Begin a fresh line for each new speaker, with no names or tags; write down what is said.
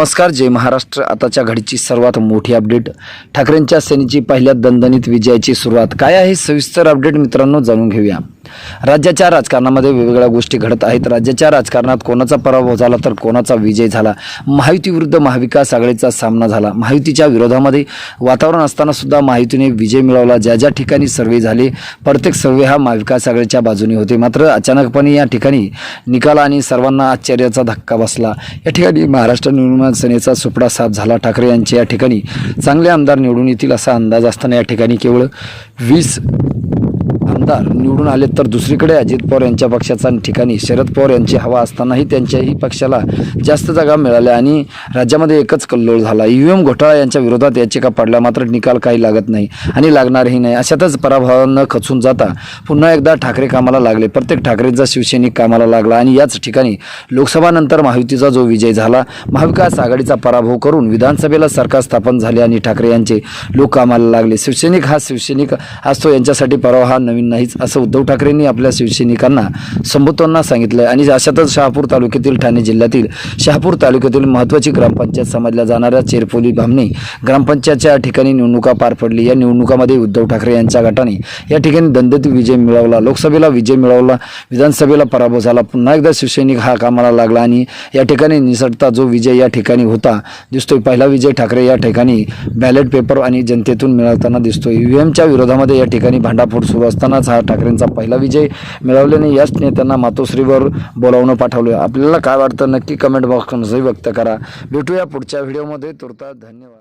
नमस्कार जय महाराष्ट्र आताच्या घडीची सर्वात मोठी अपडेट ठाकरेंच्या सेनेची पहिल्या दणदणीत विजयाची सुरुवात काय आहे सविस्तर अपडेट मित्रांनो जाणून घेऊया राज्याच्या राजकारणामध्ये वेगवेगळ्या गोष्टी घडत आहेत राज्याच्या राजकारणात कोणाचा पराभव झाला तर कोणाचा विजय झाला माहितीविरुद्ध महाविकास आघाडीचा सामना झाला महायुतीच्या विरोधामध्ये वातावरण असताना सुद्धा महायुतीने विजय मिळवला ज्या ज्या ठिकाणी सर्वे झाले प्रत्येक सर्वे हा महाविकास आघाडीच्या बाजूने होते मात्र अचानकपणे या ठिकाणी निकाला आणि सर्वांना आश्चर्याचा धक्का बसला या ठिकाणी महाराष्ट्र निर्माण सेनेचा सुपडा साफ झाला ठाकरे यांचे या ठिकाणी चांगले आमदार निवडून येतील असा अंदाज असताना या ठिकाणी केवळ वीस आमदार निवडून आले तर दुसरीकडे अजित पवार यांच्या पक्षाचा ठिकाणी शरद पवार यांची हवा असतानाही त्यांच्याही पक्षाला जास्त जागा मिळाल्या आणि राज्यामध्ये एकच कल्लोळ झाला ईव्हीएम घोटाळा यांच्या विरोधात याचिका पडल्या मात्र निकाल काही लागत नाही आणि लागणारही नाही अशातच पराभवानं खचून जाता पुन्हा एकदा ठाकरे कामाला लागले प्रत्येक ठाकरेंचा शिवसैनिक कामाला लागला आणि याच ठिकाणी लोकसभानंतर महायुतीचा जो विजय झाला महाविकास आघाडीचा पराभव करून विधानसभेला सरकार स्थापन झाले आणि ठाकरे यांचे लोक कामाला लागले शिवसैनिक हा शिवसैनिक असतो यांच्यासाठी पराभव हा नवीन नवीन नाहीच असं उद्धव ठाकरेंनी आपल्या शिवसैनिकांना संबोधताना सांगितलं आणि अशातच शहापूर तालुक्यातील ठाणे जिल्ह्यातील शहापूर तालुक्यातील महत्वाची ग्रामपंचायत समजल्या जाणाऱ्या चेरफोली भामणी ग्रामपंचायतच्या ठिकाणी निवडणुका पार पडली या निवडणुकामध्ये उद्धव ठाकरे यांच्या गटाने या ठिकाणी दंडत विजय मिळवला लोकसभेला विजय मिळवला विधानसभेला पराभव झाला पुन्हा एकदा शिवसैनिक हा कामाला लागला आणि या ठिकाणी निसटता जो विजय या ठिकाणी होता दिसतोय पहिला विजय ठाकरे या ठिकाणी बॅलेट पेपर आणि जनतेतून मिळवताना दिसतोय ईव्हीएमच्या e विरोधामध्ये या ठिकाणी भांडाफोड सुरू असताना असतानाच हा ठाकरेंचा पहिला विजय मिळवल्याने याच नेत्यांना मातोश्रीवर बोलावणं पाठवलं आपल्याला काय वाटतं नक्की कमेंट बॉक्समध्ये व्यक्त करा भेटूया पुढच्या व्हिडिओमध्ये तुरता धन्यवाद